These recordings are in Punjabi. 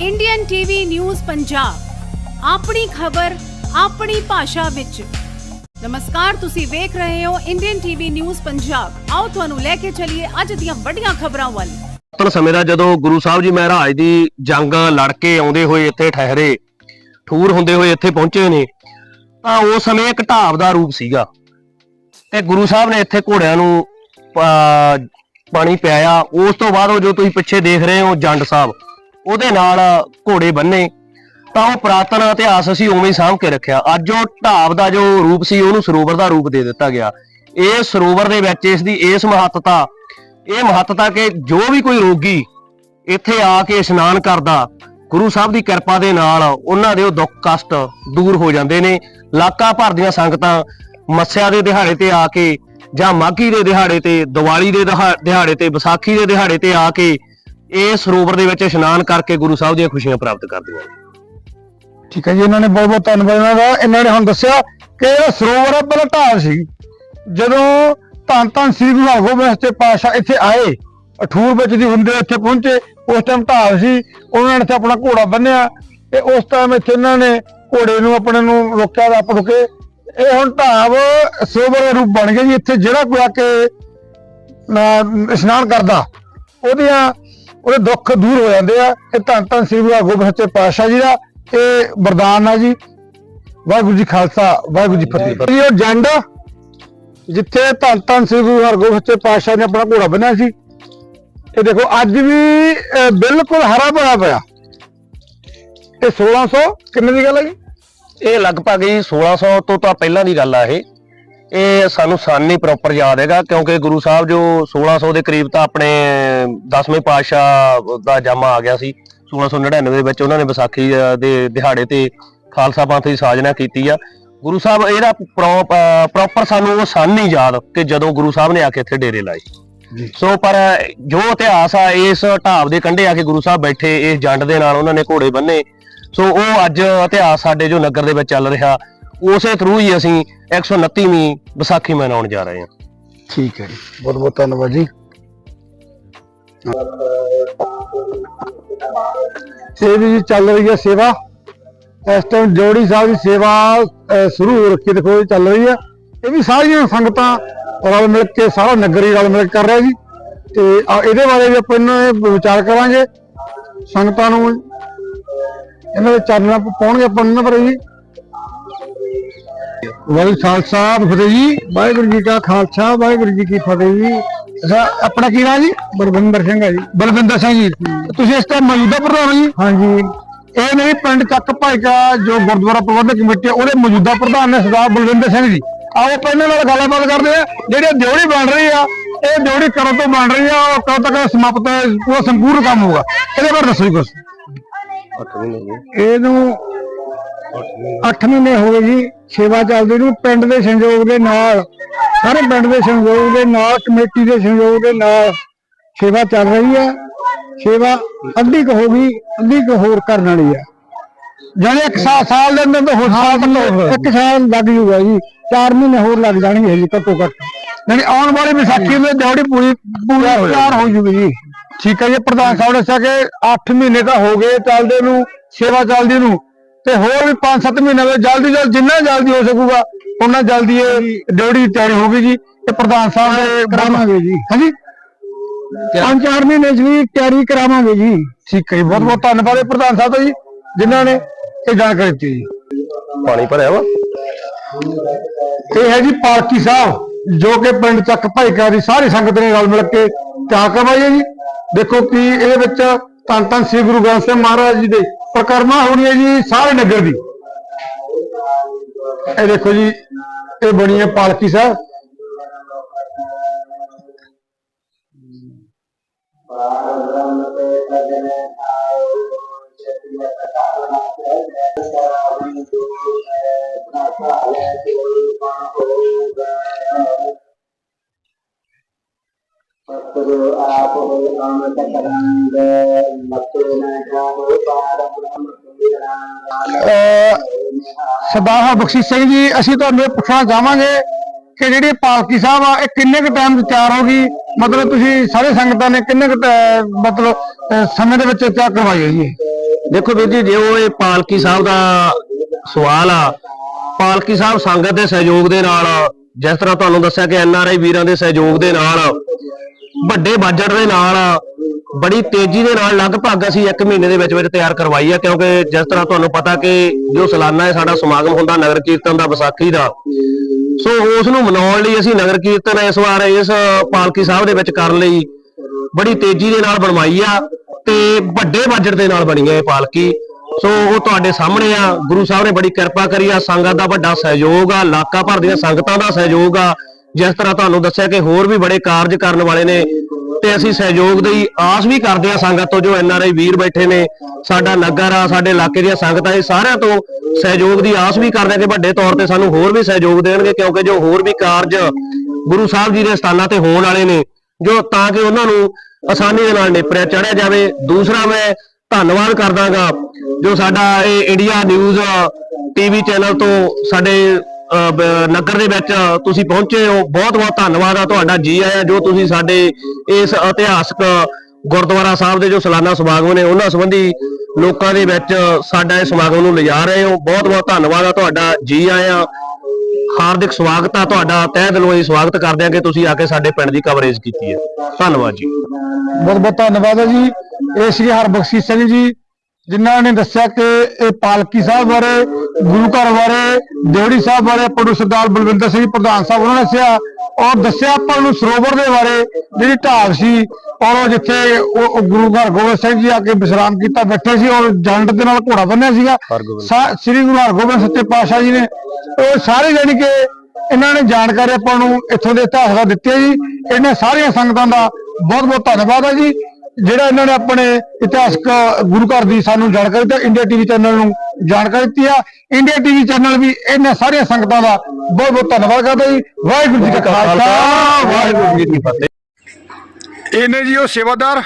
ਇੰਡੀਅਨ ਟੀਵੀ ਨਿਊਜ਼ ਪੰਜਾਬ ਆਪਣੀ ਖਬਰ, ਆਪਣੀ ਭਾਸ਼ਾ ਵਿੱਚ। ਨਮਸਕਾਰ, ਤੁਸੀਂ ਵੇਖ ਰਹੇ ਹੋ ਇੰਡੀਅਨ ਟੀਵੀ ਨਿਊਜ਼ ਪੰਜਾਬ ਆਓ ਤੁਹਾਨੂੰ ਲੈ ਕੇ ਚੱਲੀਏ ਅੱਜ ਦੀਆਂ ਵੱਡੀਆਂ ਖਬਰਾਂ ਵੱਲ। ਪੁਰਾਤਨ ਸਮੇਂ ਦਾ ਜਦੋਂ ਗੁਰੂ ਸਾਹਿਬ ਜੀ ਮਹਾਰਾਜ ਦੀ ਜੰਗ ਲੜ ਕੇ ਆਉਂਦੇ ਹੋਏ ਇੱਥੇ ਠਹਿਰੇ, ਠੂਰ ਹੁੰਦੇ ਹੋਏ ਇੱਥੇ ਪਹੁੰਚੇ ਨੇ, ਤਾਂ ਉਸ ਸਮੇਂ ਇੱਕ ਢਾਬ ਦਾ ਰੂਪ ਸੀਗਾ। ਤੇ ਗੁਰੂ ਸਾਹਿਬ ਨੇ ਇੱਥੇ ਘੋੜਿਆਂ ਨੂੰ ਪਾਣੀ ਪਿਆਇਆ। ਉਸ ਤੋਂ ਬਾਅਦ ਉਹ ਜੋ ਤੁਸੀਂ ਪਿੱਛੇ ਦੇਖ ਰਹੇ ਹੋ ਜੰਡ ਸਾਹਿਬ ਉਹਦੇ ਨਾਲ ਘੋੜੇ ਬੰਨੇ, ਤਾਂ ਉਹ ਪੁਰਾਤਨ ਇਤਿਹਾਸ ਅਸੀਂ ਉਵੇਂ ਹੀ ਸਾਂਭ ਕੇ ਰੱਖਿਆ। ਅੱਜ ਉਹ ਢਾਬ ਦਾ ਜੋ ਰੂਪ ਸੀ, ਉਹਨੂੰ ਸਰੋਵਰ ਦਾ ਰੂਪ ਦੇ ਦਿੱਤਾ ਗਿਆ। ਇਹ ਸਰੋਵਰ ਦੇ ਵਿੱਚ ਇਸ ਦੀ ਇਸ ਮਹੱਤਤਾ, ਇਹ ਮਹੱਤਤਾ ਕਿ ਜੋ ਵੀ ਕੋਈ ਰੋਗੀ ਇੱਥੇ ਆ ਕੇ ਇਸ਼ਨਾਨ ਕਰਦਾ, ਗੁਰੂ ਸਾਹਿਬ ਦੀ ਕਿਰਪਾ ਦੇ ਨਾਲ ਉਹਨਾਂ ਦੇ ਉਹ ਦੁੱਖ ਕਸ਼ਟ ਦੂਰ ਹੋ ਜਾਂਦੇ ਨੇ। ਲਾਕਾ ਭਰ ਦੀਆਂ ਸੰਗਤਾਂ ਮੱਸਿਆ ਦੇ ਦਿਹਾੜੇ ਤੇ ਆ ਕੇ ਜਾਂ ਮਾਘੀ ਦੇ ਦਿਹਾੜੇ ਤੇ, ਦੀਵਾਲੀ ਦੇ ਦਿਹਾ- ਦਿਹਾੜੇ ਤੇ, ਵਿਸਾਖੀ ਦੇ ਦਿਹਾੜੇ ਤੇ ਆ ਕੇ ਇਹ ਸਰੋਵਰ ਦੇ ਵਿੱਚ ਇਸ਼ਨਾਨ ਕਰਕੇ ਗੁਰੂ ਸਾਹਿਬ ਦੀਆਂ ਖੁਸ਼ੀਆਂ ਪ੍ਰਾਪਤ ਕਰਦੀਆਂ ਨੇ। ਠੀਕ ਹੈ ਜੀ ਇਹਨਾਂ ਨੇ ਬਹੁਤ ਬਹੁਤ ਧੰਨਵਾਦ। ਇਹਨਾਂ ਦਾ ਇਹਨਾਂ ਨੇ ਹੁਣ ਦੱਸਿਆ ਕਿ ਇਹ ਸਰੋਵਰ ਆ, ਪਹਿਲਾਂ ਸੀ। ਜਦੋਂ ਧੰਨ ਧੰਨ ਸ੍ਰੀ ਗੁਰੂ ਹਰਗੋਬਿੰਦ ਸਾਹਿਬ ਪਾਸ਼ਾ ਇੱਥੇ ਆਏ ਅਠੂਰ ਵਿੱਚ ਦੀ ਹੁੰਦੇ ਇੱਥੇ ਪਹੁੰਚੇ ਉਸ ਟਾਈਮ ਢਾਲ ਸੀ ਉਹਨਾਂ ਨੇ ਇੱਥੇ ਆਪਣਾ ਘੋੜਾ ਬੰਨਿਆ ਤੇ ਉਸ ਟਾਈਮ ਇੱਥੇ ਇਹਨਾਂ ਨੇ ਘੋੜੇ ਨੂੰ ਆਪਣੇ ਨੂੰ ਰੋਕਿਆ ਰੱਪ ਰੁਕੇ। ਇਹ ਹੁਣ ਢਾਬ ਸਰੋਵਰ ਦਾ ਰੂਪ ਬਣ ਗਿਆ ਜੀ। ਇੱਥੇ ਜਿਹੜਾ ਕੋਈ ਆ ਕੇ ਇਸ਼ਨਾਨ ਕਰਦਾ ਉਹਦੀਆਂ ਉਹਦੇ ਦੁੱਖ ਦੂਰ ਹੋ ਜਾਂਦੇ ਆ। ਇਹ ਧੰਨ ਧੰਨ ਸ੍ਰੀ ਗੁਰੂ ਹਰਗੋਬਿੰਦ ਸੱਚੇ ਪਾਤਸ਼ਾਹ ਜੀ ਦਾ ਇਹ ਵਰਦਾਨ ਆ ਜੀ। ਵਾਹਿਗੁਰੂ ਜੀ ਖਾਲਸਾ, ਵਾਹਿਗੁਰੂ ਜੀ ਫਤਿਹ। ਜੀ, ਉਹ ਜੰਡ ਜਿੱਥੇ ਧੰਨ ਧੰਨ ਸ੍ਰੀ ਗੁਰੂ ਹਰਗੋਬਿੰਦ ਸੱਚੇ ਪਾਤਸ਼ਾਹ ਨੇ ਆਪਣਾ ਘੋੜਾ ਬੰਨਿਆ ਸੀ। ਇਹ ਦੇਖੋ, ਅੱਜ ਵੀ ਬਿਲਕੁਲ ਹਰਾ ਭਰਾ ਪਿਆ। ਇਹ 1600 ਕਿੰਨੇ ਦੀ ਗੱਲ ਹੈ ਜੀ? ਇਹ ਲਗਭਗ ਹੀ 1600 ਤੋਂ ਤਾਂ ਪਹਿਲਾਂ ਦੀ ਗੱਲ ਆ ਇਹ। ਇਹ ਸਾਨੂੰ ਸਾਨ ਨਹੀਂ ਪ੍ਰੋਪਰ ਯਾਦ ਹੈਗਾ ਕਿਉਂਕਿ ਗੁਰੂ ਸਾਹਿਬ ਜੋ 1600 ਦੇ ਕਰੀਬ ਤਾਂ ਆਪਣੇ 10ਵੇਂ ਪਾਤਸ਼ਾਹ ਦਾ ਜਾਮਾ ਆ ਗਿਆ ਸੀ 1699 ਦੇ ਵਿੱਚ ਉਹਨਾਂ ਨੇ ਵਿਸਾਖੀ ਦੇ ਦਿਹਾੜੇ ਤੇ ਖਾਲਸਾ ਪੰਥ ਦੀ ਸਾਜਨਾ ਕੀਤੀ ਆ। ਗੁਰੂ ਸਾਹਿਬ ਇਹਦਾ ਪ੍ਰੋਪਰ ਸਾਨੂੰ ਉਹ ਸਨ ਨਹੀਂ ਯਾਦ ਕਿ ਜਦੋਂ ਗੁਰੂ ਸਾਹਿਬ ਨੇ ਆ ਕੇ ਇੱਥੇ ਡੇਰੇ ਲਾਏ। ਸੋ ਪਰ ਜੋ ਇਤਿਹਾਸ ਆ ਇਸ ਢਾਬ ਦੇ ਕੰਢੇ ਆ ਕੇ ਗੁਰੂ ਸਾਹਿਬ ਬੈਠੇ ਇਸ ਜੰਡ ਦੇ ਨਾਲ ਉਹਨਾਂ ਨੇ ਘੋੜੇ ਬੰਨੇ। ਸੋ ਉਹ ਅੱਜ ਇਤਿਹਾਸ ਸਾਡੇ ਜੋ ਨਗਰ ਦੇ ਵਿੱਚ ਚੱਲ ਰਿਹਾ ਉਸੇ ਥਰੂ ਹੀ ਅਸੀਂ 129ਵੀਂ ਵਿਸਾਖੀ ਮਨਾਉਣ ਜਾ ਰਹੇ ਹਾਂ। ਠੀਕ ਹੈ ਜੀ। ਬਹੁਤ ਬਹੁਤ ਧੰਨਵਾਦ ਜੀ। ਇਹ ਵੀ ਜੀ ਚੱਲ ਰਹੀ ਹੈ ਸੇਵਾ। ਇਸ ਟਾਈਮ ਜੋੜੀ ਸਾਹਿਬ ਦੀ ਸੇਵਾ ਅਹ, ਸ਼ੁਰੂ ਹੋ ਰੱਖੀ ਦੇਖੋ ਇਹ ਚੱਲ ਰਹੀ ਹੈ। ਇਹ ਵੀ ਸਾਰੀਆਂ ਸੰਗਤਾਂ ਰਲ ਮਿਲ ਕੇ ਸਾਰਾ ਨਗਰ ਹੀ ਰਲ ਮਿਲ ਕੇ ਕਰ ਰਿਹਾ ਜੀ। ਤੇ ਆ ਇਹਦੇ ਬਾਰੇ ਵੀ ਆਪਾਂ ਇਹਨਾਂ ਇਹ ਵਿਚਾਰ ਕਰਾਂਗੇ। ਸੰਗਤਾਂ ਨੂੰ ਇਹਨਾਂ ਦੇ ਚਰਨਾਂ ਤੋਂ ਪਾਉਣਗੇ ਆਪਾਂ ਇਹਨਾਂ ਬਾਰੇ ਜੀ। ਵਾਹਿਗੁਰੂ ਖਾਲਸਾ ਫਤਿਹ ਜੀ। ਵਾਹਿਗੁਰੂ ਜੀ ਕਾ ਖਾਲਸਾ ਵਾਹਿਗੁਰੂ ਜੀ ਕੀ ਫਤਿਹ ਜੀ। ਅੱਛਾ ਆਪਣਾ ਕੀ ਨਾਮ ਜੀ? ਬਲਵਿੰਦਰ ਸਿੰਘ ਹੈ ਜੀ। ਬਲਵਿੰਦਰ ਸਿੰਘ ਜੀ। ਤੁਸੀਂ ਇਸ ਟਾਈਮ ਮੌਜੂਦਾ ਪ੍ਰਧਾਨ ਹੋ ਜੀ? ਹਾਂਜੀ। ਇਹ ਨੇ ਪਿੰਡ ਚੱਕ ਭਾਈਕਾ ਜੋ ਗੁਰਦੁਆਰਾ ਪ੍ਰਬੰਧਕ ਕਮੇਟੀ ਉਹਦੇ ਮੌਜੂਦਾ ਪ੍ਰਧਾਨ ਨੇ ਸਰਦਾਰ ਬਲਵਿੰਦਰ ਸਿੰਘ ਜੀ। ਆਓ ਆਪਾਂ ਇਹਨਾਂ ਨਾਲ ਗੱਲਬਾਤ ਕਰਦੇ ਆ। ਜਿਹੜੀ ਦਿਉੜੀ ਬਣ ਰਹੀ ਆ ਇਹ ਦਿਉੜੀ ਕਦੋਂ ਤੋਂ ਬਣ ਰਹੀ ਆ ਉਹ ਕਦੋਂ ਤੱਕ ਸਮਾਪਤ ਹੈ ਪੂਰਾ ਸੰਪੂਰਨ ਕੰਮ ਹੋਊਗਾ। ਇਹਦੇ ਬਾਰੇ ਦੱਸੋ ਜੀ ਕੁਝ ਇਹਨੂੰ 8 ਮਹੀਨੇ ਹੋ ਗਏ ਜੀ ਸੇਵਾ ਚੱਲਦੀ ਨੂੰ ਪਿੰਡ ਦੇ ਸੰਯੋਗ ਦੇ ਨਾਲ ਸਾਰੇ ਪਿੰਡ ਦੇ ਸੰਯੋਗ ਦੇ ਨਾਲ ਕਮੇਟੀ ਦੇ ਸੰਯੋਗ ਦੇ ਨਾਲ ਸੇਵਾ ਚੱਲ ਰਹੀ ਹੈ। ਸੇਵਾ ਅੱਧੀ ਕੁ ਹੋ ਗਈ ਅੱਧੀ ਕੁ ਹੋਰ ਕਰਨ ਵਾਲੀ ਹੈ। ਜਾਨੇ ਇੱਕ ਸਾਲ ਸਾਲ ਦੇ ਅੰਦਰ ਤਾਂ ਹੋਰ ਸਾਲ ਤੱਕ ਇੱਕ ਸਾਲ ਲੱਗ ਜੂਗਾ ਜੀ 4 ਮਹੀਨੇ ਹੋਰ ਲੱਗ ਜਾਣਗੇ ਜੀ ਘੱਟੋ ਘੱਟ। ਯਾਨੀ ਆਉਣ ਵਾਲੀ ਵਿਸਾਖੀ ਦੇ ਦਿਹਾੜੀ ਪੂਰੀ ਪੂਰੀ ਤਿਆਰ ਹੋ ਜੂਗੀ ਜੀ। ਠੀਕ ਹੈ ਜੀ ਪ੍ਰਧਾਨ ਸਾਹਿਬ ਨੇ ਦੱਸਿਆ ਕਿ 8 ਮਹੀਨੇ ਤਾਂ ਹੋ ਗਏ ਚੱਲਦੇ ਨੂੰ ਸੇਵਾ ਚੱਲਦੀ ਨੂੰ। ਤੇ ਹੋਰ ਵੀ 5-7 ਮਹੀਨੇ ਵਿੱਚ ਜਲਦੀ ਜਲਦ ਜਿੰਨਾ ਜਲਦੀ ਹੋ ਸਕੂਗਾ ਉਹਨਾਂ ਜਲਦੀ ਇਹ ਡਿਊਟੀ ਤਿਆਰੀ ਹੋਗੀ ਜੀ ਤੇ ਪ੍ਰਧਾਨ ਸਾਹਿਬ ਨੇ ਕਰਾਵਾਂਗੇ ਜੀ। ਹਾਂਜੀ? ਪੰਜ ਚਾਰ ਮਹੀਨੇ ਚ ਵੀ ਤਿਆਰੀ ਕਰਾਵਾਂਗੇ ਜੀ। ਠੀਕ ਹੈ ਬਹੁਤ ਬਹੁਤ ਧੰਨਵਾਦ ਹੈ ਪ੍ਰਧਾਨ ਸਾਹਿਬ ਦਾ ਜੀ ਜਿਨ੍ਹਾਂ ਨੇ ਇਹ ਜਾਣਕਾਰੀ ਦਿੱਤੀ ਜੀ। ਪਾਣੀ ਭਰਿਆ ਵਾ? ਇਹ ਹੈ ਜੀ ਪਾਲਕੀ ਸਾਹਿਬ ਜੋ ਕਿ ਪਿੰਡ ਚੱਕ ਭਾਈਕਾ ਦੀ ਸਾਰੀ ਸੰਗਤ ਨੇ ਰਲ ਮਿਲ ਕੇ ਤਿਆਗ ਕਰਵਾਈ ਹੈ ਜੀ। ਦੇਖੋ ਕਿ ਇਹਦੇ ਵਿੱਚ ਧੰਨ ਧੰਨ ਸ੍ਰੀ ਗੁਰੂ ਗ੍ਰੰਥ ਸਾਹਿਬ ਮਹਾਰਾਜ ਜੀ ਦੇ ਪ੍ਰਕਰਮਾ ਹੋਣੀ ਹੈ ਜੀ ਸਾਰੇ ਨਗਰ ਦੀ। ਇਹ ਦੇਖੋ ਜੀ, ਇਹ ਬਣੀ ਹੈ ਪਾਲਕੀ ਸਾਹਿਬ। ਸਤਿਗੁਰੂ ਸਰਦਾਰ ਬਖਸ਼ੀ ਸਿੰਘ ਜੀ, ਅਸੀਂ ਤੁਹਾਨੂੰ ਇਹ ਪੁੱਛਣਾ ਚਾਹਾਂਗੇ ਕਿ ਜਿਹੜੀ ਪਾਲਕੀ ਸਾਹਿਬ ਆ, ਇਹ ਕਿੰਨੇ ਕੁ ਟਾਈਮ 'ਚ ਤਿਆਰ ਹੋ ਮਤਲਬ ਤੁਸੀਂ ਸਾਰੇ ਸੰਗਤਾਂ ਨੇ ਕਿੰਨੇ ਕੁ ਮਤਲਬ ਸਮੇਂ ਦੇ ਵਿੱਚ ਤਿਆਰ ਕਰਵਾਈ ਹੈ? ਦੇਖੋ ਵੀਰ ਜੀ, ਜੇ ਉਹ ਇਹ ਪਾਲਕੀ ਸਾਹਿਬ ਦਾ ਸਵਾਲ ਆ, ਪਾਲਕੀ ਸਾਹਿਬ ਸੰਗਤ ਦੇ ਸਹਿਯੋਗ ਦੇ ਨਾਲ, ਜਿਸ ਤਰ੍ਹਾਂ ਤੁਹਾਨੂੰ ਦੱਸਿਆ ਕਿ ਐਨ ਆਰ ਆਈ ਵੀਰਾਂ ਦੇ ਸਹਿਯੋਗ ਦੇ ਨਾਲ, ਵੱਡੇ ਬਜਟ ਦੇ ਨਾਲ ਬੜੀ ਤੇਜ਼ੀ ਦੇ ਨਾਲ ਲਗਭਗ ਅਸੀਂ 1 ਮਹੀਨੇ ਦੇ ਵਿੱਚ ਵਿੱਚ ਤਿਆਰ ਕਰਵਾਈ ਆ, ਕਿਉਂਕਿ ਜਿਸ ਤਰ੍ਹਾਂ ਤੁਹਾਨੂੰ ਪਤਾ ਕਿ ਜੋ ਸਾਲਾਨਾ ਹੈ ਸਾਡਾ ਸਮਾਗਮ ਹੁੰਦਾ ਨਗਰ ਕੀਰਤਨ ਦਾ, ਵਿਸਾਖੀ ਦਾ, ਸੋ ਉਸ ਨੂੰ ਮਨਾਉਣ ਲਈ ਅਸੀਂ ਨਗਰ ਕੀਰਤਨ ਇਸ ਵਾਰ ਇਸ ਪਾਲਕੀ ਸਾਹਿਬ ਦੇ ਵਿੱਚ ਕਰਨ ਲਈ ਬੜੀ ਤੇਜ਼ੀ ਦੇ ਨਾਲ ਬਣਵਾਈ ਆ ਤੇ ਵੱਡੇ ਬਜਟ ਦੇ ਨਾਲ ਬਣੀ ਹੈ ਇਹ ਪਾਲਕੀ। ਸੋ ਉਹ ਤੁਹਾਡੇ ਸਾਹਮਣੇ ਆ, ਗੁਰੂ ਸਾਹਿਬ ਨੇ ਬੜੀ ਕਿਰਪਾ ਕਰੀ ਆ, ਸੰਗਤ ਦਾ ਵੱਡਾ ਸਹਿਯੋਗ ਆ ਇਲਾਕਾ ਭਰ ਦੀਆਂ ਸੰਗਤਾਂ ਦਾ ਸਹਿਯੋਗ ਆ। ਜਿਸ ਤਰ੍ਹਾਂ ਤੁਹਾਨੂੰ ਦੱਸਿਆ ਕਿ ਹੋਰ ਵੀ ਬੜੇ ਕਾਰਜ ਕਰਨ ਵਾਲੇ ਨੇ ਤੇ ਅਸੀਂ ਸਹਿਯੋਗ ਦੀ ਆਸ ਵੀ ਕਰਦੇ ਆ ਸੰਗਤ ਤੋਂ, ਜੋ ਐਨ ਵੀਰ ਬੈਠੇ ਨੇ, ਸਾਡਾ ਨਗਰ ਆ, ਸਾਡੇ ਇਲਾਕੇ ਦੀਆਂ ਸੰਗਤਾਂ, ਇਹ ਸਾਰਿਆਂ ਤੋਂ ਸਹਿਯੋਗ ਦੀ ਆਸ ਵੀ ਕਰਦੇ ਆ ਕਿ ਵੱਡੇ ਤੌਰ ਤੇ ਸਾਨੂੰ ਹੋਰ ਵੀ ਸਹਿਯੋਗ ਦੇਣਗੇ, ਕਿਉਂਕਿ ਜੋ ਹੋਰ ਵੀ ਕਾਰਜ ਗੁਰੂ ਸਾਹਿਬ ਜੀ ਦੇ ਸਥਾਨਾਂ ਤੇ ਹੋਣ ਵਾਲੇ ਨੇ, ਜੋ ਤਾਂ ਕਿ ਉਹਨਾਂ ਨੂੰ ਆਸਾਨੀ ਦੇ ਨਾਲ ਨੇਪਰਿਆ ਚੜਿਆ ਜਾਵੇ। ਦੂਸਰਾ ਮੈਂ ਧੰਨਵਾਦ ਕਰਦਾਗਾ, ਜੋ ਸਾਡਾ ਇਹ ਇੰਡੀਆ ਨਿਊਜ਼ ਟੀਵੀ ਚੈਨਲ ਤੋਂ ਸਾਡੇ ਨਗਰ ਦੇ ਵਿੱਚ ਤੁਸੀਂ ਪਹੁੰਚੇ ਹੋ। ਬਹੁਤ ਬਹੁਤ ਧੰਨਵਾਦ ਆ ਤੁਹਾਡਾ। ਜੀ ਆਇਆਂ ਜੋ ਤੁਸੀਂ ਸਾਡੇ ਇਸ ਇਤਿਹਾਸਕ ਗੁਰਦੁਆਰਾ ਸਾਹਿਬ ਦੇ ਜੋ ਸਾਲਾਨਾ ਸਮਾਗਮ ਨੇ, ਉਹਨਾਂ ਸੰਬੰਧੀ ਲੋਕਾਂ ਦੇ ਵਿੱਚ ਸਾਡਾ ਇਸ ਸਮਾਗਮ ਨੂੰ ਲਿਜਾ ਰਹੇ ਹੋ। ਬਹੁਤ ਬਹੁਤ ਧੰਨਵਾਦ ਆ ਤੁਹਾਡਾ। ਜੀ ਆਇਆ, ਹਾਰਦਿਕ ਸਵਾਗਤ ਆ ਤੁਹਾਡਾ। ਤਹਿ ਦਿਲੋਂ ਅਸੀਂ ਸਵਾਗਤ ਕਰਦੇ ਹਾਂ ਕਿ ਤੁਸੀਂ ਆ ਕੇ ਸਾਡੇ ਪਿੰਡ ਦੀ ਕਵਰੇਜ ਕੀਤੀ ਹੈ। ਧੰਨਵਾਦ ਜੀ। ਬਹੁਤ ਬਹੁਤ ਧੰਨਵਾਦ ਹੈ ਜੀ। ਇਹ ਸ੍ਰੀ ਹਰਬਖਸ਼ ਸਿੰਘ ਜੀ ਜਿਨ੍ਹਾਂ ਨੇ ਦੱਸਿਆ ਕਿ ਇਹ ਪਾਲਕੀ ਸਾਹਿਬ ਬਾਰੇ ਗੁਰੂ ਘਰ ਬਾਰੇ ਦੇਵੜੀ ਸਾਹਿਬ ਬਾਰੇ ਪੜੂ ਸਰਦਾਰ ਬਲਵਿੰਦਰ ਸਿੰਘ ਪ੍ਰਧਾਨ ਸਾਹਿਬ ਉਹਨਾਂ ਨੇ ਦੱਸਿਆ। ਔਰ ਦੱਸਿਆ ਆਪਾਂ ਨੂੰ ਸਰੋਵਰ ਦੇ ਬਾਰੇ ਜਿਹੜੀ ਢਾਲ ਸੀ ਔਰ ਉਹ ਜਿੱਥੇ ਉਹ ਗੁਰੂ ਘਰ ਗੋਬਿੰਦ ਸਿੰਘ ਜੀ ਆ ਕੇ ਵਿਸ਼ਰਾਮ ਕੀਤਾ ਬੈਠੇ ਸੀ ਔਰ ਜੰਡ ਦੇ ਨਾਲ ਘੋੜਾ ਬੰਨਿਆ ਸੀਗਾ। ਸ੍ਰੀ ਗੁਰੂ ਹਰਗੋਬਿੰਦ ਸੱਚੇ ਪਾਤਸ਼ਾਹ ਜੀ ਨੇ। ਉਹ ਸਾਰੇ ਜਾਣੀ ਕਿ ਇਹਨਾਂ ਨੇ ਜਾਣਕਾਰੀ ਆਪਾਂ ਨੂੰ ਇੱਥੋਂ ਦੇ ਇਤਿਹਾਸ ਦਾ ਦਿੱਤੀ ਜੀ। ਇਹਨਾਂ ਸਾਰੀਆਂ ਸੰਗਤਾਂ ਦਾ ਬਹੁਤ ਬਹੁਤ ਧੰਨਵਾਦ ਹੈ ਜੀ। ਜਿਹੜਾ ਇਹਨਾਂ ਨੇ ਆਪਣੇ ਇਤਿਹਾਸਕ ਗੁਰੂ ਘਰ ਦੀ ਸਾਨੂੰ ਜਾਣਕਾਰੀ ਦਿੱਤੀ ਇੰਡੀਆ ਟੀਵੀ ਚੈਨਲ ਨੂੰ ਜਾਣਕਾਰੀ ਦਿੱਤੀ ਆ। ਇੰਡੀਆ ਟੀਵੀ ਚੈਨਲ ਵੀ ਇਹਨਾਂ ਸਾਰੀਆਂ ਸੰਗਤਾਂ ਦਾ ਬਹੁਤ ਬਹੁਤ ਧੰਨਵਾਦ ਕਰਦਾ ਜੀ। ਵਾਹਿਗੁਰੂ ਜੀ ਕਾ ਖਾਲਸਾ। ਵਾਹਿਗੁਰੂ ਜੀ ਕੀ ਫਤਿਹ। ਇਹਨੇ ਜੀ ਉਹ ਸੇਵਾਦਾਰ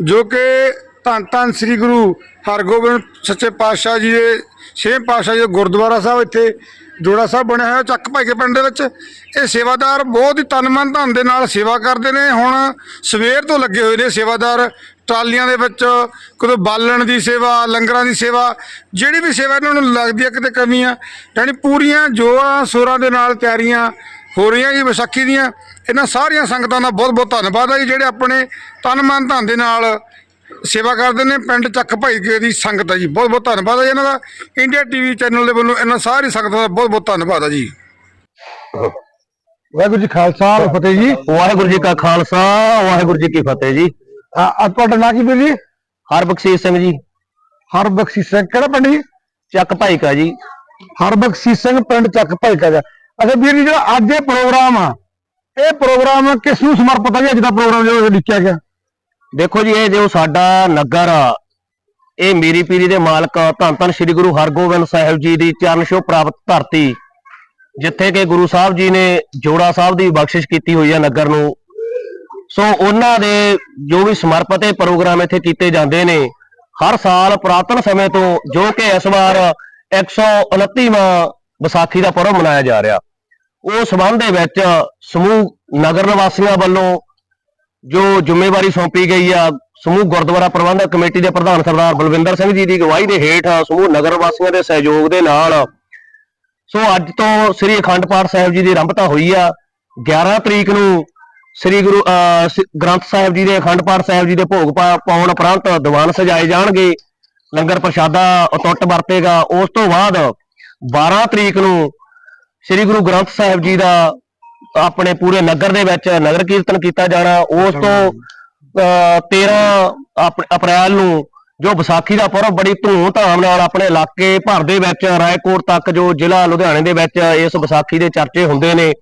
ਜੋ ਕਿ ਧੰਨ ਧੰਨ ਸ੍ਰੀ ਗੁਰੂ ਹਰਗੋਬਿੰਦ ਸੱਚੇ ਪਾਤਸ਼ਾਹ ਜੀ ਦੇ ਛੇਵੇਂ ਪਾਤਸ਼ਾਹ ਜੀ ਦਾ ਗੁਰਦੁਆਰਾ ਸਾਹਿਬ ਇੱਥੇ ਜੋੜਾ ਸਾਹਿਬ ਬਣਿਆ ਹੋਇਆ ਚੱਕ ਭਾਈ ਪਿੰਡ ਦੇ ਵਿੱਚ। ਇਹ ਸੇਵਾਦਾਰ ਬਹੁਤ ਹੀ ਤਨ ਮਨ ਧਨ ਦੇ ਨਾਲ ਸੇਵਾ ਕਰਦੇ ਨੇ। ਹੁਣ ਸਵੇਰ ਤੋਂ ਲੱਗੇ ਹੋਏ ਨੇ ਸੇਵਾਦਾਰ। ਟਰਾਲੀਆਂ ਦੇ ਵਿੱਚ ਕਦੋਂ ਬਾਲਣ ਦੀ ਸੇਵਾ, ਲੰਗਰਾਂ ਦੀ ਸੇਵਾ, ਜਿਹੜੀ ਵੀ ਸੇਵਾ ਇਹਨਾਂ ਨੂੰ ਲੱਗਦੀ ਹੈ ਕਿਤੇ ਕਮੀ ਆ। ਯਾਨੀ ਪੂਰੀਆਂ ਜੋਆਂ ਸੋਰਾਂ ਦੇ ਨਾਲ ਤਿਆਰੀਆਂ ਹੋ ਰਹੀਆਂ ਜੀ, ਵਿਸਾਖੀ ਦੀਆਂ। ਇਹਨਾਂ ਸਾਰੀਆਂ ਸੰਗਤਾਂ ਦਾ ਬਹੁਤ ਬਹੁਤ ਧੰਨਵਾਦ ਹੈ ਜੀ, ਜਿਹੜੇ ਆਪਣੇ ਤਨ ਮਨ ਧਨ ਦੇ ਨਾਲ ਸੇਵਾ ਕਰਦੇ ਨੇ ਪਿੰਡ ਚੱਕ ਭਾਈ ਕੇ ਦੀ ਸੰਗਤ ਹੈ ਜੀ। ਬਹੁਤ ਬਹੁਤ ਧੰਨਵਾਦ ਹੈ ਇਹਨਾਂ ਦਾ। ਇੰਡੀਆ ਟੀਵੀ ਚੈਨਲ ਦੇ ਵੱਲੋਂ ਇਹਨਾਂ ਸਾਰੀ ਸੰਗਤਾਂ ਦਾ ਬਹੁਤ ਬਹੁਤ ਧੰਨਵਾਦ ਹੈ ਜੀ। ਵਾਹਿਗੁਰੂ ਜੀ ਖਾਲਸਾ ਫਤਿਹ ਜੀ। ਵਾਹਿਗੁਰੂ ਜੀ ਕਾ ਖਾਲਸਾ ਵਾਹਿਗੁਰੂ ਜੀ ਕੀ ਫਤਿਹ ਜੀ। ਅੱਜ ਤੁਹਾਡਾ ਨਾਂ ਕੀ ਵੀਰ ਜੀ? ਹਰਬਖਸ਼ੀਸ਼ ਸਿੰਘ ਜੀ। ਹਰਬਖਸ਼ੀਸ਼ ਸਿੰਘ ਕਿਹੜਾ ਪਿੰਡ ਜੀ? ਚੱਕ ਭਾਈ ਕਾ ਜੀ। ਹਰਬਖਸ਼ੀਸ਼ ਸਿੰਘ ਪਿੰਡ ਚੱਕ ਭਾਈ ਕਾ ਅੱਛਾ ਵੀਰ ਜੀ ਜਿਹੜਾ ਅੱਜ ਇਹ ਪ੍ਰੋਗਰਾਮ ਆ ਇਹ ਪ੍ਰੋਗਰਾਮ ਕਿਸ ਨੂੰ ਸਮਰਪਿਤ ਹੈ ਜੀ? ਅੱਜ ਦਾ ਪ੍ਰੋਗਰਾਮ ਜੋ ਲਿਖਿਆ ਗਿਆ। ਦੇਖੋ ਜੀ, ਇਹ ਜੋ ਸਾਡਾ ਨਗਰ ਆ, ਇਹ ਮੀਰੀ ਪੀਰੀ ਦੇ ਮਾਲਕ ਧੰਨ ਧੰਨ ਸ੍ਰੀ ਗੁਰੂ ਹਰਗੋਬਿੰਦ ਸਾਹਿਬ ਜੀ ਦੀ ਚਰਨ ਛੋਹ ਪ੍ਰਾਪਤ ਧਰਤੀ, ਜਿੱਥੇ ਕਿ ਗੁਰੂ ਸਾਹਿਬ ਜੀ ਨੇ ਜੋੜਾ ਸਾਹਿਬ ਦੀ ਬਖਸ਼ਿਸ਼ ਕੀਤੀ ਹੋਈ ਹੈ ਨਗਰ ਨੂੰ। ਸੋ ਉਹਨਾਂ ਦੇ ਜੋ ਵੀ ਸਮਰਪਿਤ ਪ੍ਰੋਗਰਾਮ ਇੱਥੇ ਕੀਤੇ ਜਾਂਦੇ ਨੇ, ਹਰ ਸਾਲ ਪੁਰਾਤਨ ਸਮੇਂ ਤੋਂ ਜੋ ਕਿ ਇਸ ਵਾਰ 129ਵਾਂ ਵਿਸਾਖੀ ਦਾ ਪਰਵ ਮਨਾਇਆ ਜਾ ਰਿਹਾ। ਉਹ ਸੰਬੰਧ ਦੇ ਵਿੱਚ ਸਮੂਹ ਨਗਰ ਨਿਵਾਸੀਆਂ ਵੱਲੋਂ ਜੋ ਜ਼ਿੰਮੇਵਾਰੀ ਸੌਂਪੀ ਗਈ ਆ ਸਮੂਹ ਗੁਰਦੁਆਰਾ ਪ੍ਰਬੰਧਕ ਕਮੇਟੀ ਦੇ ਪ੍ਰਧਾਨ ਸਰਦਾਰ ਬਲਵਿੰਦਰ ਸਿੰਘ ਜੀ ਦੀ ਅਗਵਾਈ ਦੇ ਹੇਠ ਸਮੂਹ ਨਗਰ ਵਾਸੀਆਂ ਦੇ ਸਹਿਯੋਗ ਦੇ ਨਾਲ। ਸੋ ਅੱਜ ਤੋਂ ਸ੍ਰੀ ਅਖੰਡ ਪਾਠ ਸਾਹਿਬ ਜੀ ਦੀ ਆਰੰਭਤਾ ਹੋਈ ਆ। 11 ਤਰੀਕ ਨੂੰ ਸ੍ਰੀ ਗੁਰੂ ਅਹ, ਗ੍ਰੰਥ ਸਾਹਿਬ ਜੀ ਦੇ ਅਖੰਡ ਪਾਠ ਸਾਹਿਬ ਜੀ ਦੇ ਭੋਗ ਪਾ- ਪਾਉਣ ਉਪਰੰਤ ਦੀਵਾਨ ਸਜਾਏ ਜਾਣਗੇ। ਲੰਗਰ ਪ੍ਰਸ਼ਾਦਾ ਅਟੁੱਟ ਵਰਤੇਗਾ। ਉਸ ਤੋਂ ਬਾਅਦ 12 ਤਰੀਕ ਨੂੰ ਸ੍ਰੀ ਗੁਰੂ ਗ੍ਰੰਥ ਸਾਹਿਬ ਜੀ ਦਾ ਆਪਣੇ ਪੂਰੇ ਨਗਰ ਦੇ ਵਿੱਚ ਨਗਰ ਕੀਰਤਨ ਕੀਤਾ ਜਾਣਾ ਉਸ ਤੋਂ ਅਹ, 13 ਅਪ੍ਰੈਲ ਨੂੰ ਜੋ ਵਿਸਾਖੀ ਦਾ ਪੁਰਬ ਬੜੀ ਧੂਮ-ਧਾਮ ਨਾਲ ਆਪਣੇ ਇਲਾਕੇ ਭਰ ਦੇ ਵਿੱਚ ਰਾਏਕੋਟ ਤੱਕ ਜੋ ਜ਼ਿਲ੍ਹਾ ਲੁਧਿਆਣੇ ਦੇ ਵਿੱਚ ਇਸ ਵਿਸਾਖੀ ਦੇ ਚਰਚੇ ਹੁੰਦੇ ਨੇ।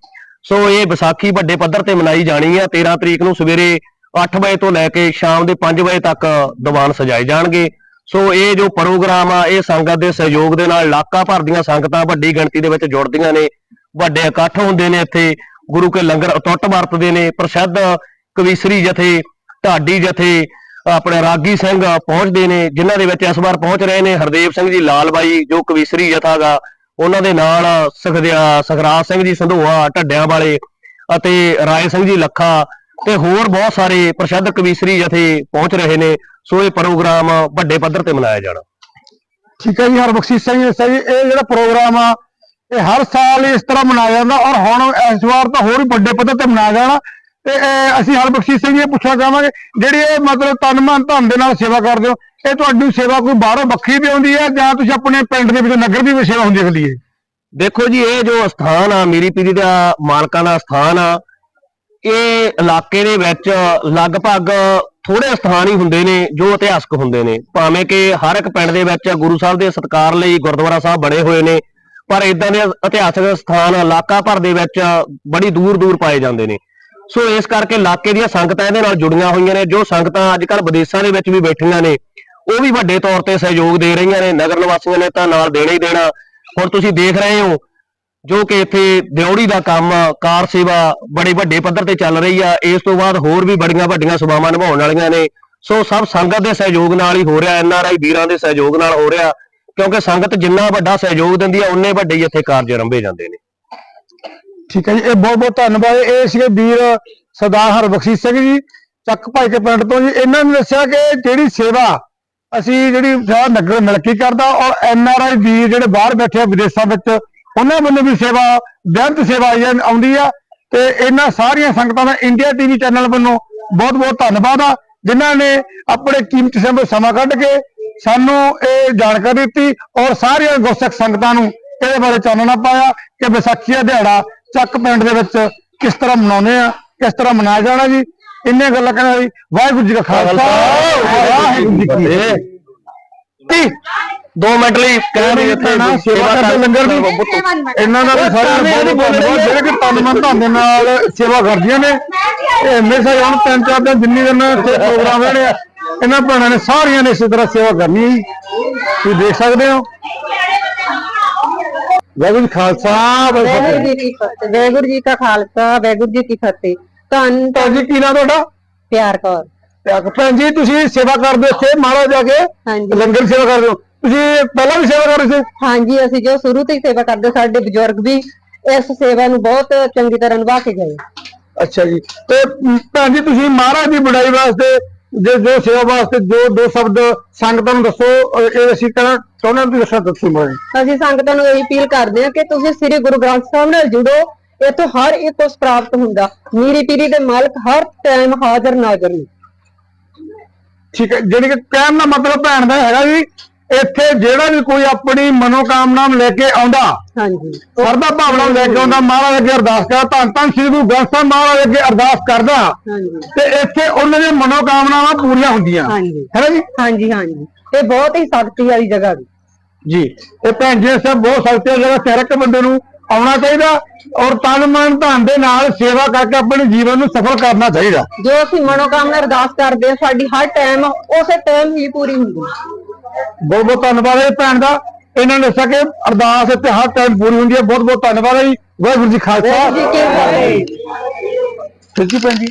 ਸੋ ਇਹ ਵਿਸਾਖੀ ਵੱਡੇ ਪੱਧਰ ਤੇ ਮਨਾਈ ਜਾਣੀ ਹੈ। 13 ਤਰੀਕ ਨੂੰ ਸਵੇਰੇ 8 ਵਜੇ ਤੋਂ ਲੈ ਕੇ ਸ਼ਾਮ ਦੇ 5 ਵਜੇ ਤੱਕ ਦੀਵਾਨ ਸਜਾਏ ਜਾਣਗੇ। ਸੋ ਇਹ ਜੋ ਪ੍ਰੋਗਰਾਮ ਆ ਇਹ ਸੰਗਤ ਦੇ ਸਹਿਯੋਗ ਦੇ ਨਾਲ ਇਲਾਕਾ ਭਰ ਦੀਆਂ ਸੰਗਤਾਂ ਵੱਡੀ ਗਿਣਤੀ ਦੇ ਵਿੱਚ ਜੁੜਦੀਆਂ ਨੇ। ਵੱਡੇ ਇਕੱਠ ਹੁੰਦੇ ਨੇ ਇੱਥੇ। ਗੁਰੂ ਕੇ ਲੰਗਰ ਅਟੁੱਟ ਵਰਤਦੇ ਨੇ, ਪ੍ਰਸਿੱਧ ਕਵੀਸਰੀ ਜਥੇ, ਢਾਡੀ ਜਥੇ, ਆਪਣੇ ਰਾਗੀ ਸਿੰਘ ਪਹੁੰਚਦੇ ਨੇ, ਜਿਨ੍ਹਾਂ ਦੇ ਵਿੱਚ ਇਸ ਵਾਰ ਪਹੁੰਚ ਰਹੇ ਨੇ ਹਰਦੇਵ ਸਿੰਘ ਜੀ ਲਾਲਬਾਈ, ਜੋ ਕਵੀਸਰੀ ਜਥਾ ਗਾ। ਉਹਨਾਂ ਦੇ ਨਾਲ ਸਖਦਿਆ, ਸਖਰਾਜ ਸਿੰਘ ਜੀ ਸੰਧੋਆ, ਢੱਡਿਆਂ ਵਾਲੇ ਅਤੇ ਰਾਏ ਸਿੰਘ ਜੀ ਲੱਖਾ ਤੇ ਹੋਰ ਬਹੁਤ ਸਾਰੇ ਪ੍ਰਸਿੱਧ ਕਵੀਸਰੀ ਜਥੇ ਪਹੁੰਚ ਰਹੇ ਨੇ। ਸੋ ਇਹ ਪ੍ਰੋਗਰਾਮ ਵੱਡੇ ਪੱਧਰ ਤੇ ਮਨਾਇਆ ਜਾਣਾ। ਠੀਕ ਹੈ ਜੀ ਹਰਬਖਸ਼ੀਸ਼ ਸਿੰਘ ਜੀ, ਇਹ ਜਿਹੜਾ ਪ੍ਰੋਗਰਾਮ ਆ ਇਹ ਹਰ ਸਾਲ ਇਸ ਤਰ੍ਹਾਂ ਮਨਾਇਆ ਜਾਂਦਾ ਔਰ ਹੁਣ ਇਸ ਵਾਰ ਤਾਂ ਹੋਰ ਵੱਡੇ ਪੱਧਰ ਤੇ ਮਨਾਇਆ ਜਾਣਾ। ਤੇ ਇਹ ਅਸੀਂ ਹਰਬਖਸ਼ੀਸ਼ ਸਿੰਘ ਜੀ ਇਹ ਪੁੱਛਣਾ ਚਾਹਾਂਗੇ, ਜਿਹੜੀ ਇਹ ਮਤਲਬ ਤਨ ਮਨ ਧਨ ਦੇ ਨਾਲ ਸੇਵਾ ਕਰਦੇ ਹੋ, ਇਹ ਤੁਹਾਡੀ ਸੇਵਾ ਕੋਈ ਬਾਹਰੋਂ ਵੱਖਰੀ ਵੀ ਆਉਂਦੀ ਹੈ ਜਾਂ ਤੁਸੀਂ ਆਪਣੇ ਪਿੰਡ ਦੇ ਵਿੱਚ ਨਗਰ ਦੀ ਸੇਵਾ ਹੁੰਦੀ ਹੈ ਹੈ ਦੇਖੋ ਜੀ, ਇਹ ਜੋ ਸਥਾਨ ਆ, ਮੀਰੀ ਪੀਰੀ ਦਾ ਮਾਲਕਾਂ ਦਾ ਸਥਾਨ ਆ, ਇਹ ਇਲਾਕੇ ਦੇ ਵਿੱਚ ਲਗਭਗ ਥੋੜੇ ਸਥਾਨ ਹੀ ਹੁੰਦੇ ਨੇ, ਜੋ ਇਤਿਹਾਸਕ ਹੁੰਦੇ ਨੇ। ਭਾਵੇਂ ਕਿ ਹਰ ਇੱਕ ਪਿੰਡ ਦੇ ਵਿੱਚ ਗੁਰੂ ਸਾਹਿਬ ਦੇ ਸਤਿਕਾਰ ਲਈ ਗੁਰਦੁਆਰਾ ਸਾਹਿਬ ਬਣੇ ਹੋਏ ਨੇ ਪਰ ਇਦਾਂ ਦੇ ਇਤਿਹਾਸਕ ਸਥਾਨ ਇਲਾਕਾ ਭਰ ਦੇ ਵਿੱਚ ਬੜੀ ਦੂਰ ਦੂਰ ਪਾਏ ਜਾਂਦੇ ਨੇ। ਸੋ ਇਸ ਕਰਕੇ ਇਲਾਕੇ ਦੀਆਂ ਸੰਗਤਾਂ ਇਹਦੇ ਨਾਲ ਜੁੜੀਆਂ ਹੋਈਆਂ ਨੇ, ਜੋ ਸੰਗਤਾਂ ਅੱਜ ਕੱਲ ਵਿਦੇਸ਼ਾਂ ਦੇ ਵਿੱਚ ਵੀ ਬੈਠੀਆਂ ਨੇ, ਉਹ ਵੀ ਵੱਡੇ ਤੌਰ ਤੇ ਸਹਿਯੋਗ ਦੇ ਰਹੀਆਂ ਨੇ, ਨਗਰ ਨਿਵਾਸੀਆਂ ਨੇ ਤਾਂ ਨਾਲ ਦੇਣਾ ਹੀ ਦੇਣਾ। ਹੁਣ ਤੁਸੀਂ ਦੇਖ ਰਹੇ ਹੋ, ਜੋ ਕਿ ਇੱਥੇ ਦਿਉੜੀ ਦਾ ਕੰਮ, ਕਾਰ ਸੇਵਾ ਬੜੇ ਵੱਡੇ ਪੱਧਰ ਤੇ ਚੱਲ ਰਹੀ ਆ, ਇਸ ਤੋਂ ਬਾਅਦ ਹੋਰ ਵੀ ਬੜੀਆਂ ਵੱਡੀਆਂ ਸੇਵਾਵਾਂ ਨਿਭਾਉਣ ਵਾਲੀਆਂ ਨੇ। ਸੋ ਸਭ ਸੰਗਤ ਦੇ ਸਹਿਯੋਗ ਨਾਲ ਹੀ ਹੋ ਰਿਹਾ, ਐਨ ਆਰ ਆਈ ਵੀਰਾਂ ਦੇ ਸਹਿਯੋਗ ਨਾਲ ਹੋ ਰਿਹਾ। ਕਿਉਂਕਿ ਸੰਗਤ ਜਿੰਨਾ ਵੱਡਾ ਸਹਿਯੋਗ ਦਿੰਦੀ ਆ ਉਨੇ ਵੱਡੇ ਹੀ ਇੱਥੇ ਕਾਰਜ ਆਰੰਭੇ ਜਾਂਦੇ ਨੇ। ਠੀਕ ਹੈ ਜੀ, ਇਹ ਬਹੁਤ ਬਹੁਤ ਧੰਨਵਾਦ। ਇਹ ਸੀਗੇ ਵੀਰ ਸਰਦਾਰ ਹਰਬਖਸ਼ੀਸ਼ ਸਿੰਘ ਜੀ, ਚੱਕ ਭਾਈ ਕੇ ਪਿੰਡ ਤੋਂ ਜੀ। ਇਹਨਾਂ ਨੇ ਦੱਸਿਆ ਕਿ ਜਿਹੜੀ ਸੇਵਾ ਅਸੀਂ ਜਿਹੜੀ ਸਾਰਾ ਨਗਰ ਮਿਲ ਕੇ ਕਰਦਾ ਔਰ ਐਨ ਆਰ ਆਈ ਵੀਰ ਜਿਹੜੇ ਬਾਹਰ ਬੈਠੇ ਆ ਵਿਦੇਸ਼ਾਂ ਵਿੱਚ, ਉਹਨਾਂ ਵੱਲੋਂ ਵੀ ਸੇਵਾ, ਬੇਅੰਤ ਸੇਵਾ ਆਉਂਦੀ ਆ। ਤੇ ਇਹਨਾਂ ਸਾਰੀਆਂ ਸੰਗਤਾਂ ਦਾ ਇੰਡੀਆ ਟੀਵੀ ਚੈਨਲ ਵੱਲੋਂ ਬਹੁਤ ਬਹੁਤ ਧੰਨਵਾਦ ਆ, ਜਿਨ੍ਹਾਂ ਨੇ ਆਪਣੇ ਕੀਮਤੀ ਸਮੇਂ ਸਮਾਂ ਕੱਢ ਕੇ ਸਾਨੂੰ ਇਹ ਜਾਣਕਾਰੀ ਦਿੱਤੀ ਔਰ ਸਾਰੀਆਂ ਗੁਰਸਿੱਖ ਸੰਗਤਾਂ ਨੂੰ ਇਹਦੇ ਬਾਰੇ ਚਾਨਣਾ ਪਾਇਆ ਕਿ ਵਿਸਾਖੀ ਦਾ ਦਿਹਾੜਾ ਚੱਕ ਪਿੰਡ ਦੇ ਵਿੱਚ ਕਿਸ ਤਰ੍ਹਾਂ ਮਨਾਉਂਦੇ ਆ ਕਿਸ ਤਰ੍ਹਾਂ ਮਨਾਇਆ ਜਾਣਾ ਜੀ। ਇੰਨੀਆਂ ਗੱਲਾਂ ਕਹਿੰਦਾ ਜੀ ਵਾਹਿਗੁਰੂ ਜੀ ਕਾ ਖਾਲਸਾ। ਵਾਹਿਗੁਰੂ ਜੀ ਕੀ ਫਤਿਹ। ਤੀ 2 ਮਿੰਟ ਲਈ ਕਹਿ ਰਹੀ ਇੱਥੇ ਨਾ ਸੇਵਾ ਕਰਦੇ ਲੰਗਰ ਦੀ ਇਹਨਾਂ ਦਾ ਵੀ ਸਾਰਿਆਂ ਦਾ ਬਹੁਤ ਬਹੁਤ ਧੰਨਵਾਦ ਜਿਹੜੇ ਕਿ ਤਨ ਮਨ ਧਨ ਦੇ ਨਾਲ ਸੇਵਾ ਕਰਦੀਆਂ ਨੇ। ਇਹ ਹਮੇਸ਼ਾ ਹੁਣ ਤਿੰਨ ਚਾਰ ਦਿਨ ਜਿੰਨੀ ਦਿਨ ਪ੍ਰੋਗਰਾਮ ਰਹਿਣੇ ਆ ਇਹਨਾਂ ਭੈਣਾਂ ਨੇ ਸਾਰੀਆਂ ਨੇ ਇਸੇ ਤਰ੍ਹਾਂ ਸੇਵਾ ਕਰਨੀ ਹੈ ਜੀ। ਤੁਸੀਂ ਦੇਖ ਸਕਦੇ ਹੋ। ਵਾਹਿਗੁਰੂ ਜੀ ਖਾਲਸਾ ਵਾਹਿਗੁਰੂ ਵਾਹਿਗੁਰੂ ਜੀ ਜੀ ਕੀ ਫਤਿਹ ਵਾਹਿਗੁਰੂ ਜੀ ਕਾ ਖਾਲਸਾ ਵਾਹਿਗੁਰੂ ਜੀ ਕੀ ਫਤਿਹ। ਧੰਨ ਭੈਣ ਜੀ ਕੀ ਨਾਮ ਤੁਹਾਡਾ? ਪਿਆਰ ਕੌਰ। ਤੇ ਆਖੋ ਭੈਣ ਜੀ ਤੁਸੀਂ ਸੇਵਾ ਕਰਦੇ ਹੋ ਇੱਥੇ ਮਹਾਰਾਜ ਜਾ ਕੇ ਹਾਂਜੀ। ਲੰਗਰ ਦੀ ਸੇਵਾ ਕਰਦੇ ਹੋ। ਤੁਸੀਂ ਪਹਿਲਾਂ ਵੀ ਸੇਵਾ ਕਰ ਰਹੇ ਸੀ? ਹਾਂਜੀ ਅਸੀਂ ਜੋ ਸ਼ੁਰੂ ਤੋਂ ਹੀ ਸੇਵਾ ਕਰਦੇ ਸਾਡੇ ਬਜ਼ੁਰਗ ਵੀ ਇਸ ਸੇਵਾ ਨੂੰ ਬਹੁਤ ਚੰਗੀ ਤਰ੍ਹਾਂ ਨਿਭਾ ਕੇ ਗਏ। ਅੱਛਾ ਜੀ। ਤੇ ਅਮ, ਭੈਣ ਜੀ ਤੁਸੀਂ ਮਹਾਰਾਜ ਦੀ ਬੜਾਈ ਵਾਸਤੇ ਜੋ ਜੋ ਸੇਵਾ ਵਾਸਤੇ ਜੋ ਦੋ ਸ਼ਬਦ ਸੰਗਤਾਂ ਨੂੰ ਦੱਸੋ ਅਹ, ਇਹ ਅਸੀਂ ਕਹਿਣਾ ਚਾਹੁੰਦੇ ਹਾਂ ਤੁਸੀਂ ਦੱਸੋ ਦੱਸੋ ਮਹਾਰਾਜ ਅਸੀਂ ਸੰਗਤਾਂ ਨੂੰ ਇਹ ਅਪੀਲ ਕਰਦੇ ਹਾਂ ਕਿ ਤੁਸੀਂ ਸ੍ਰੀ ਗੁਰੂ ਗ੍ਰੰਥ ਸਾਹਿਬ ਨਾਲ ਜੁੜੋ। ਇੱਥੋਂ ਹਰ ਇੱਕ ਕੁਛ ਪ੍ਰਾਪਤ ਹੁੰਦਾ। ਮੀਰੀ ਪੀਰੀ ਦੇ ਮਾਲਕ ਹਰ ਟਾਈਮ ਹਾਜ਼ਰ ਨਾਜ਼ਰ ਨੇ ਠੀਕ ਹੈ ਜਿਹੜੀ ਕਿ ਕਹਿਣ ਦਾ ਮਤਲਬ ਭੈਣ ਦਾ ਹੈਗਾ ਜੀ ਇੱਥੇ ਜਿਹੜਾ ਵੀ ਕੋਈ ਆਪਣੀ ਮਨੋਕਾਮਨਾ ਨੂੰ ਲੈ ਕੇ ਆਉਂਦਾ ਹਾਂਜੀ। ਸਰਦਾ ਭਾਵਨਾ ਨੂੰ ਲੈ ਕੇ ਆਉਂਦਾ ਮਹਾਰਾਜ ਅੱਗੇ ਅਰਦਾਸ ਕਰਦਾ ਧੰਨ ਧੰਨ ਸ੍ਰੀ ਗੁਰੂ ਗ੍ਰੰਥ ਸਾਹਿਬ ਮਹਾਰਾਜ ਅੱਗੇ ਅਰਦਾਸ ਕਰਦਾ ਹਾਂਜੀ। ਤੇ ਇੱਥੇ ਉਹਨਾਂ ਦੀਆਂ ਮਨੋਕਾਮਨਾਵਾਂ ਪੂਰੀਆਂ ਹੁੰਦੀਆਂ। ਹਾਂਜੀ। ਹੈ ਨਾ ਜੀ? ਹਾਂਜੀ ਹਾਂਜੀ। ਇਹ ਬਹੁਤ ਹੀ ਸ਼ਕਤੀ ਵਾਲੀ ਜਗ੍ਹਾ ਵੀ। ਜੀ। ਇਹ ਭੈਣ ਜੀ ਸਭ ਬਹੁਤ ਸਖਤੀ ਹੈ ਜਿਹੜਾ ਹਰ ਇੱਕ ਬੰਦੇ ਨੂੰ ਆਉਣਾ ਚਾਹੀਦਾ ਔਰ ਤਨ ਮਨ ਧਨ ਦੇ ਨਾਲ ਸੇਵਾ ਕਰਕੇ ਆਪਣੇ ਜੀਵਨ ਨੂੰ ਸਫਲ ਕਰਨਾ ਚਾਹੀਦਾ। ਜੋ ਅਸੀਂ ਮਨੋਕਾਮਨਾ ਅਰਦਾਸ ਕਰਦੇ ਹਾਂ ਸਾਡੀ ਹਰ ਟਾਈਮ ਉਸੇ ਟਾਈਮ ਹੀ ਪੂਰੀ ਹੁੰਦੀ ਹੈ। ਬਹੁਤ ਬਹੁਤ ਧੰਨਵਾਦ ਹੈ ਭੈਣ ਦਾ। ਇਹਨਾਂ ਨੇ ਦੱਸਿਆ ਕਿ ਅਰਦਾਸ ਇੱਥੇ ਹਰ ਟਾਈਮ ਪੂਰੀ ਹੁੰਦੀ ਹੈ। ਬਹੁਤ ਬਹੁਤ ਧੰਨਵਾਦ ਹੈ ਜੀ। ਵਾਹਿਗੁਰੂ ਜੀ ਖਾਲਸਾ। ਵਾਹਿਗੁਰੂ ਜੀ ਕੀ ਫਤਿਹ। ਠੀਕ ਜੀ ਭੈਣ ਜੀ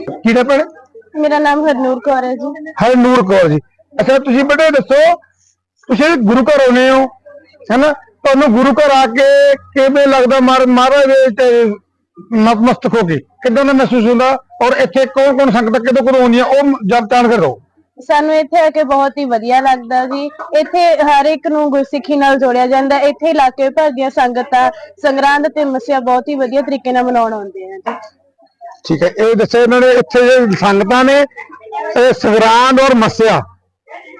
ਕਿਹੜਾ ਭੈਣ ਮੇਰਾ ਨਾਮ ਹਰਨੂਰ ਕੌਰ ਹੈ ਜੀ। ਹੈ ਨੂਰ ਕੌਰ ਜੀ। ਅੱਛਾ ਤੁਸੀਂ ਬੇਟੇ ਦੱਸੋ ਤੁਸੀਂ ਗੁਰੂ ਘਰ ਆਉਨੇ ਹੋ ਹੈਨਾ? ਤੁਹਾਨੂੰ ਗੁਰੂ ਘਰ ਆ ਕੇ ਕਿਵੇਂ ਲੱਗਦਾ? ਮਹਾਰ- ਮਹਾਰਾਜ ਦੇ ਤੇ ਨਤਮਸਤਕ ਹੋ ਕੇ। ਕਿਦਾਂ ਦਾ ਮਹਿਸੂਸ ਹੁੰਦਾ? ਔਰ ਇੱਥੇ ਕੌਣ ਕੌਣ ਸੰਗਤਾਂ ਕਿਦੋਂ ਕਦੋਂ ਆਉਂਦੀਆਂ? ਉਹ ਜਦ ਜਾਣ ਕੇ ਦਿਓ। ਸਾਨੂੰ ਇੱਥੇ ਆ ਕੇ ਬਹੁਤ ਹੀ ਵਧੀਆ ਲੱਗਦਾ ਜੀ ਇੱਥੇ ਹਰ ਇੱਕ ਨੂੰ ਗੁਰਸਿੱਖੀ ਨਾਲ ਜੋੜਿਆ ਜਾਂਦਾ ਇੱਥੇ ਇਲਾਕੇ ਭਰ ਦੀਆਂ ਸੰਗਤਾਂ, ਸੰਗਰਾਂਦ ਤੇ ਮੱਸਿਆ ਬਹੁਤ ਹੀ ਵਧੀਆ ਤਰੀਕੇ ਨਾਲ ਮਨਾਉਣ ਆਉਂਦੇ ਆ ਜੀ। ਠੀਕ ਹੈ। ਇਹ ਦੱਸਿਆ ਇਹਨਾਂ ਨੇ ਇੱਥੇ ਜਿਹੜੇ ਸੰਗਤਾਂ ਨੇ, ਇਹ ਸੰਗਰਾਂਦ ਔਰ ਮੱਸਿਆ।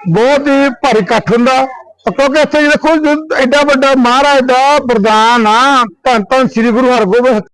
ਬਹੁਤ ਹੀ ਭਾਰੀ ਇਕੱਠ ਹੁੰਦਾ। ਕਿਉਂਕਿ ਇੱਥੇ ਦੇਖੋ ਜੋ ਐਡਾ ਵੱਡਾ ਮਹਾਰਾਜ ਦਾ ਪ੍ਰਦਾਨ ਆ। ਧੰਨ ਧੰਨ ਸ੍ਰੀ ਗੁਰੂ ਹਰਗੋਬਿੰਦ